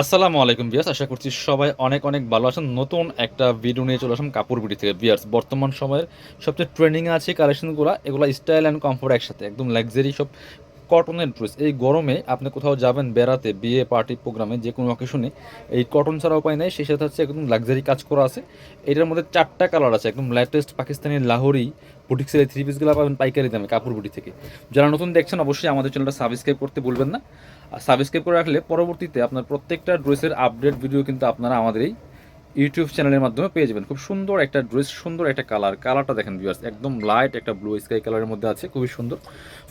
আসসালামু আলাইকুম বিয়াস আশা করছি সবাই অনেক অনেক ভালো আছেন। নতুন একটা ভিডিও নিয়ে চলে আসলাম কাপড় বিটি থেকে। বিয়ার্স বর্তমান সময়ের সবচেয়ে ট্রেন্ডিংয়ে আছে কালেকশনগুলো এগুলো স্টাইল অ্যান্ড কমফোর্ট একসাথে, একদম লাক্সারি সব কটনের ড্রেস এই গরমে আপনি কোথাও যাবেন, বেড়াতে, বিয়ে পার্টি প্রোগ্রামে যে কোনো অকেশনে এই কটন ছাড়া উপায় নেই। সেই সাথে হচ্ছে একদম লাক্সারি কাজ করা আছে। এটার মধ্যে চারটা কালার আছে। একদম লেটেস্ট পাকিস্তানি লাহোরি বুটিক্সের এই থ্রি পিসগুলো পাবেন পাইকারি দামে কাপড় বুটি থেকে। যারা নতুন দেখছেন, অবশ্যই আমাদের চ্যানেলটা সাবস্ক্রাইব করতে বলবেন না। আর সাবস্ক্রাইব করে রাখলে পরবর্তীতে আপনার প্রত্যেকটা ড্রেসের আপডেট ভিডিও কিন্তু আপনারা আমাদের এই ইউটিউব চ্যানেলের মাধ্যমে পেয়ে যাবেন। খুব সুন্দর একটা ড্রেস, সুন্দর একটা কালার। কালারটা দেখেন ভিউয়ার্স একদম লাইট একটা ব্লু স্কাই কালারের মধ্যে আছে, খুবই সুন্দর।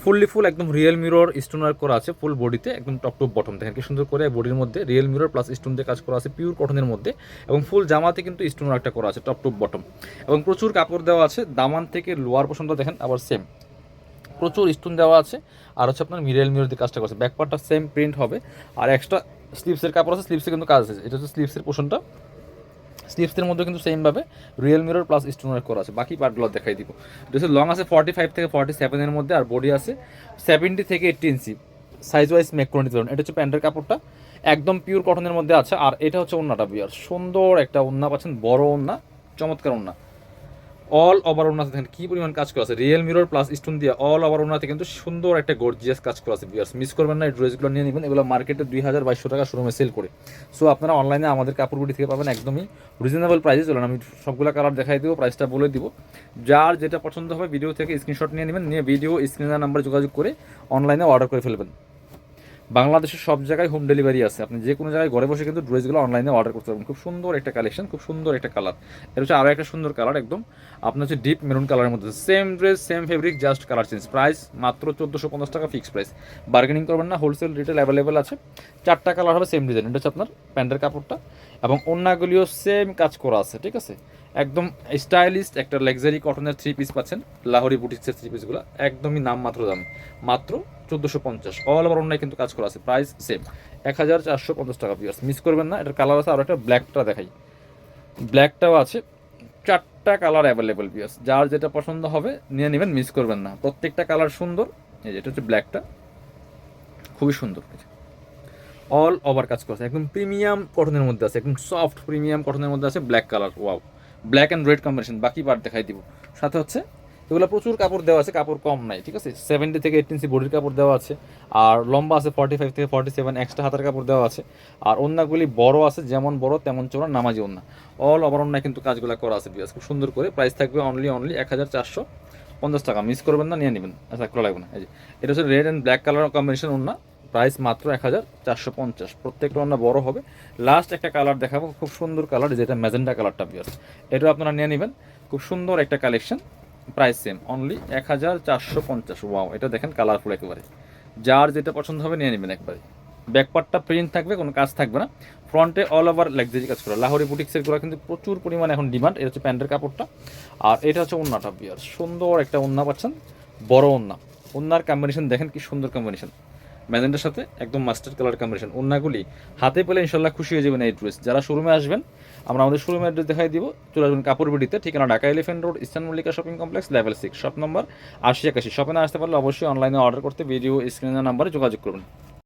ফুললি ফুল একদম রিয়েল মিরর স্টোন ওয়ার্ক করা আছে ফুল বডিতে একদম টপ টপ বটম দেখেন কি সুন্দর করে বডির মধ্যে রিয়েল মিরর প্লাস স্টোন দিয়ে কাজ করা আছে পিওর কটনের মধ্যে। এবং ফুল জামাতে কিন্তু স্টোন ওয়ার্কটা করা আছে টপ টপ বটম এবং প্রচুর কাপড় দেওয়া আছে, দামান থেকে লোয়ার পোর্শনটা দেখেন, আবার সেম প্রচুর স্টোন দেওয়া আছে, আর হচ্ছে আপনার মিরেল মিরর দিয়ে কাজটা করছে ব্যাকপার্টটা সেম প্রিন্ট হবে। আর এক্সট্রা স্লিপসের কাপড় আছে স্লিপসে কিন্তু কাজ আছে। এটা হচ্ছে স্লিপসের পোর্শনটা স্লিপসের মধ্যে কিন্তু সেমভাবে রিয়েল মিরর প্লাস স্টোনার করা আছে। বাকি পার্টগুলো দেখাই দিব। ড্রেসের লং আছে ফর্টি ফাইভ থেকে ফর্টি সেভেনের মধ্যে, আর বডি আছে সেভেন্টি থেকে eighty inch size wise make করে নিতে পারেন। এটা হচ্ছে প্যান্টের কাপড়টা। একদম পিওর কটনের মধ্যে আছে। আর এটা হচ্ছে ওন্নাটা বিয়ার সুন্দর একটা ওন্না পাচ্ছেন, বড় ওন্না, চমৎকার ওন্না। অল ওভার ওনাতে দেখেন কি পরিমাণ কাজ করা আছে? রিয়েল মিরর প্লাস স্টোন দিয়ে অল ওভার ওনাতে কিন্তু সুন্দর একটা গর্জিয়াস কাজ করা আছে বিয়ার্স মিস করবেন না, এই ড্রেসগুলো নিয়ে নেবেন, এগুলো মার্কেটে দুই হাজার বাইশশো টাকা শোরুমে সেল করে। সো আপনারা অনলাইনে আমাদের কাপড়গুলি থেকে পাবেন একদমই রিজনেবল প্রাইসে চলেন, আমি সবগুলো কালার দেখাই দেবো প্রাইসটা বলে দিব। যার যেটা পছন্দ হবে ভিডিও থেকে স্ক্রিনশট নিয়ে নেবেন, নিয়ে ভিডিও স্ক্রিনের নাম্বার যোগাযোগ করে অনলাইনে অর্ডার করে ফেলবেন। বাংলাদেশের সব জায়গায় হোম ডেলিভারি আছে। আপনি যে কোনো জায়গায় ঘরে বসে কিন্তু ড্রেসগুলো অনলাইনে অর্ডার করতে পারবেন। খুব সুন্দর একটা কালেকশন খুব সুন্দর একটা কালার এটা হচ্ছে আরও একটা সুন্দর কালার একদম। আপনার হচ্ছে ডিপ মেরুন কালারের মধ্যে। Same dress same fabric just colour change price মাত্র চোদ্দোশো পঞ্চাশ টাকা ফিক্স প্রাইস বার্গেনিং করবেন না হোলসেল রিটেল অ্যাভেলেবেল আছে। চারটা কালার হবে সেম ডিজাইন এটা হচ্ছে আপনার প্যান্টের কাপড়টা এবং অন্যগুলিও সেম কাজ করা আছে, ঠিক আছে? একদম স্টাইলিস্ট একটা লাক্সারি কটনের থ্রি পিস পাচ্ছেন লাহোরি বুটিক্সের থ্রি পিসগুলো একদমই নাম মাত্র দাম, মাত্র চোদ্দোশো পঞ্চাশ। অল ওভার অন্যায় কিন্তু কাজ করা আছে প্রাইস সেম এক হাজার চারশো পঞ্চাশ টাকা পিয়ার্স মিস করবেন না, এটার কালার আছে আর একটা ব্ল্যাকটা দেখাই। ব্ল্যাকটাও আছে, চারটা কালার অ্যাভেলেবেল পিয়ার্স যার যেটা পছন্দ হবে, নিয়ে নেবেন মিস করবেন না। প্রত্যেকটা কালার সুন্দর, এই যে, এটা হচ্ছে ব্ল্যাকটা খুবই সুন্দর অল ওভার কাজ করছে একদম প্রিমিয়াম কটনের মধ্যে আছে, একদম সফট প্রিমিয়াম কটনের মধ্যে আছে black colour wow black and red combination বাকি পার্ট দেখাই দিব। সাথে হচ্ছে, এগুলো প্রচুর কাপড় দেওয়া আছে, কাপড় কম নাই, ঠিক আছে? সেভেন্টি থেকে এইট ইঞ্চি বডির কাপড় দেওয়া আছে, আর লম্বা আছে ফর্টি ফাইভ থেকে ফর্টি সেভেন এক্সট্রা হাতের কাপড় দেওয়া আছে, আর অন্যগুলি বড় আছে, যেমন বড়, তেমন চোরা নামাজি অন্য অল ওভার অন্যায় কিন্তু কাজগুলো করা আছে বিয়াস খুব সুন্দর করে। প্রাইস থাকবে অনলি অনলি এক হাজার চারশো পঞ্চাশ টাকা। মিস করবেন না, নিয়ে নেবেন আচ্ছা লাগবে না। এই যে, এটা হচ্ছে red and black colour combination অন্য প্রাইস মাত্র এক হাজার চারশো পঞ্চাশ। প্রত্যেকটা অন্য বড় হবে। লাস্ট একটা কালার দেখাবো, খুব সুন্দর কালার যেটা ম্যাজেন্ডা কালারটা বিয়ার এটাও আপনারা নিয়ে নেবেন। খুব সুন্দর একটা কালেকশন প্রাইস সেম অনলি এক হাজার চারশো পঞ্চাশ। ওয়াও এটা দেখেন কালারফুল একেবারে। যার যেটা পছন্দ হবে নিয়ে নেবেন একবারে। ব্যাকপার্টটা প্রিন্ট থাকবে, কোনো কাজ থাকবে না। ফ্রন্টে অল ওভার লাক্সারি কাজ করা। লাহোরি বুটিক্সেরগুলো কিন্তু প্রচুর পরিমাণে এখন ডিমান্ড এটা হচ্ছে প্যান্টের কাপড়টা। আর এটা হচ্ছে ওন্নাটা বিয়ার সুন্দর একটা ওন্না পাচ্ছেন, বড় ওন্না ওন্নার কম্বিনেশন দেখেন কি সুন্দর কম্বিনেশন ম্যাজেন্টার সাথে একদম মাস্টার কালার কম্বিনেশন অন্যগুলি হাতে পেলে ইনশাল্লাহ খুশি হয়ে যাবেন এই ড্রেস। যারা শোরুমে আসবেন, আমরা আমাদের শোরুমের অ্যাড্রেস দেখাই দিব। চলে আসবেন কাপড় বিডিতে, ঠিকানা Dhaka elephant road eastern Mallika shopping complex level six shop number আশি একাশি। শপে না আসতে পারলে অবশ্যই অনলাইনে অর্ডার করতে ভিডিও স্ক্রিনের নাম্বারে যোগাযোগ করবেন